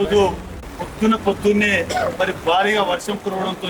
రోజు పొద్దున పొద్దున్నే మరి భారీగా వర్షం కురవడంతో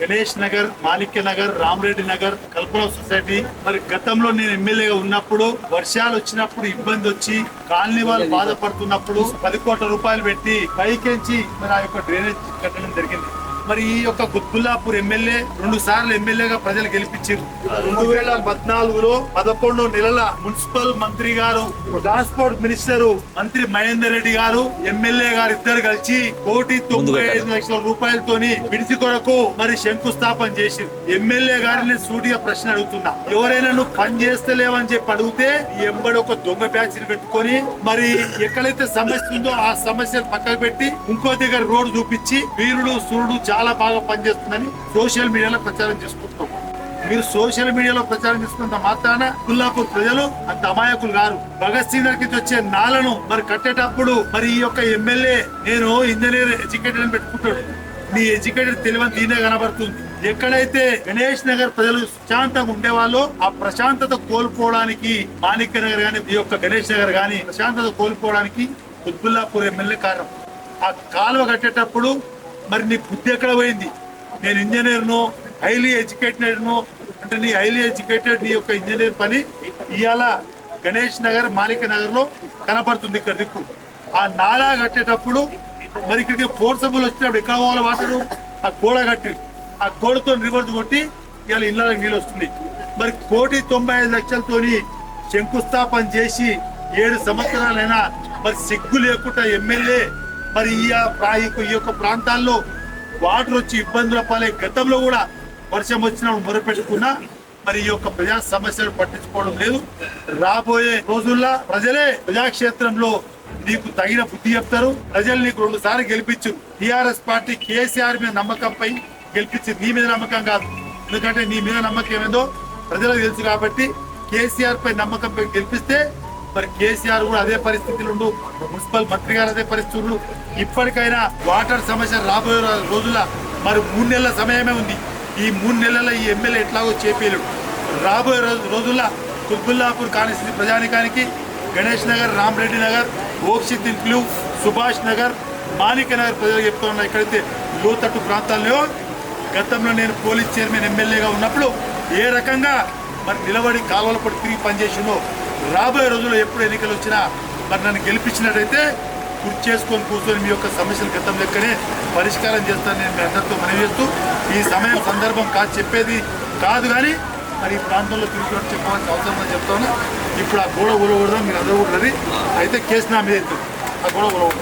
గణేష్ నగర్ మాలిక్య నగర్ రామరెడ్డి నగర్ కల్పన సొసైటీ మరి గతంలో నేను ఎమ్మెల్యేగా ఉన్నప్పుడు వర్షాలు వచ్చినప్పుడు ఇబ్బంది వచ్చి కాలనీ వాళ్ళు బాధపడుతున్నప్పుడు పది కోట్ల రూపాయలు పెట్టి పైకెంచి మరి ఆ యొక్క డ్రైనేజ్ కట్టడం జరిగింది. మరి ఈ యొక్క గుత్బుల్లాపూర్ ఎమ్మెల్యే రెండు సార్లు ఎమ్మెల్యేగా ప్రజలు గెలిపించారు. రెండు వేల పద్నాలుగులో పదకొండు నెలల మున్సిపల్ మంత్రి గారు ట్రాన్స్పోర్ట్ మినిస్టర్ మంత్రి మహేందర్ రెడ్డి గారు ఎమ్మెల్యే గారు ఇద్దరు కలిసి కోటి తొంభై ఐదు లక్షల రూపాయలతోని విడిసి కొరకు మరి శంకుస్థాపన చేసి ఎమ్మెల్యే గారిని సూటిగా ప్రశ్న అడుగుతున్నా. ఎవరైనా నువ్వు పని చేస్తలేవని చెప్పి అడిగితే ఈ ఎంబడి ఒక దొంగ బ్యాచ్ని పెట్టుకొని మరి ఎక్కడైతే సమస్య ఉందో ఆ సమస్యను పక్కకు పెట్టి ఇంకో దగ్గర రోడ్డు చూపించి వీరుడు సూర్యుడు చాలా బాగా పనిచేస్తుందని సోషల్ మీడియాలో ప్రచారం చేసుకుంటున్నాం. మీరు సోషల్ మీడియాలో ప్రచారం చేసుకున్నంత మాత్రాన కుల్లాపూర్ ప్రజలు అంత అమాయకులు గారు భగత్ సింగ్ నగర్ వచ్చే నాలను మరి కట్టేటప్పుడు మరి ఈ యొక్క ఎమ్మెల్యే నేను ఇంజనీర్ ఎడ్యుకేటెడ్ అని పెట్టుకుంటాడు. నీ ఎడ్యుకేటెడ్ తెలివని దీనే కనబడుతుంది. ఎక్కడైతే గణేష్ నగర్ ప్రజలు ప్రశాంతంగా ఉండేవాళ్ళు ఆ ప్రశాంతత కోల్పోవడానికి మాణిక్య నగర్ గాని ఈ యొక్క గణేష్ నగర్ గాని ప్రశాంతత కోల్పోవడానికి ఉద్బుల్లాపూర్ ఎమ్మెల్యే కారణం. ఆ కాలువ కట్టేటప్పుడు మరి నీ బుద్ధి ఎక్కడ పోయింది? నేను ఇంజనీర్ను హైలీ ఎడ్యుకేటెడ్ను అంటే నీ హైలీ ఎడ్యుకేటెడ్ నీ యొక్క ఇంజనీర్ పని ఇవాళ గణేష్ నగర్ మాలిక నగర్లో కనపడుతుంది ఇక్కడ దిక్కు. ఆ నాలా కట్టేటప్పుడు మరి ఇక్కడికి ఫోర్సబుల్ వచ్చినప్పుడు ఎక్కడ పోవాలి వాటరు ఆ గోడ కట్టి. ఆ గోడతో రివర్స్ కొట్టి ఇవాళ ఇళ్ళకి నీళ్ళు వస్తుంది మరి కోటి తొంభై ఐదు లక్షలతోని శంకుస్థాపన చేసి ఏడు సంవత్సరాలైనా మరి సిగ్గు లేకుండా ఎమ్మెల్యే మరి ఈ ప్రా- ఈ యొక్క ప్రాంతాల్లో వాటర్ వచ్చి ఇబ్బందుల పాలే గతంలో కూడా వర్షం వచ్చినప్పుడు మొరపెట్టుకున్నా మరి ఈ యొక్క ప్రజా సమస్యలు పట్టించుకోవడం లేదు. రాబోయే రోజుల్లో ప్రజలే ప్రజాక్షేత్రంలో నీకు తగిన బుద్ధి చెప్తారు. ప్రజలు నీకు రెండు సార్లు గెలిపించు. టిఆర్ఎస్ పార్టీ కేసీఆర్ మీద నమ్మకంపై గెలిపించి నీ మీద నమ్మకం కాదు. ఎందుకంటే నీ మీద నమ్మకం ఏమేందో ప్రజలకు తెలుసు కాబట్టి కేసీఆర్ పై నమ్మకంపై గెలిపిస్తే మరి కేసీఆర్ కూడా అదే పరిస్థితులు ఉండు మున్సిపల్ మంత్రి గారు అదే పరిస్థితులు ఇప్పటికైనా వాటర్ సమస్య రాబోయే రోజుల మరి మూడు నెలల సమయమే ఉంది. ఈ మూడు నెలల ఈ ఎమ్మెల్యే ఎట్లాగో చేపేయలేడు. రాబోయే రోజు రోజుల్లో కుత్బుల్లాపూర్ కానిస్థితి ప్రజానికానికి గణేష్ నగర్ రామరెడ్డి నగర్ ఓక్షిత్ ఇంక్లూ సుభాష్ నగర్ మాణిక నగర్ ప్రజలు చెప్తా ఉన్నా ఎక్కడైతే లోతట్టు ప్రాంతాల్లో గతంలో నేను పోలీస్ చైర్మన్ ఎమ్మెల్యేగా ఉన్నప్పుడు ఏ రకంగా మరి నిలబడి కాలువల పడి తిరిగి పనిచేసిందో రాబోయే రోజుల్లో ఎప్పుడు ఎన్నికలు వచ్చినా మరి నన్ను గెలిపించినట్టయితే గుర్తు చేసుకొని కూర్చొని మీ యొక్క సమస్యలు గతం లెక్కనే పరిష్కారం చేస్తాను నేను మీ అందరితో మనవి చేస్తూ ఈ సమయం సందర్భం కాదు చెప్పేది కాదు కానీ మరి ఈ ప్రాంతంలో తిరుగుతున్నట్టు చెప్పవలసిన అవసరం చెప్తాను. ఇప్పుడు ఆ గోడ ఉలవడం మీరు అందరూ కూడా అయితే కేసు నా మీద ఆ గోడ ఉలవడం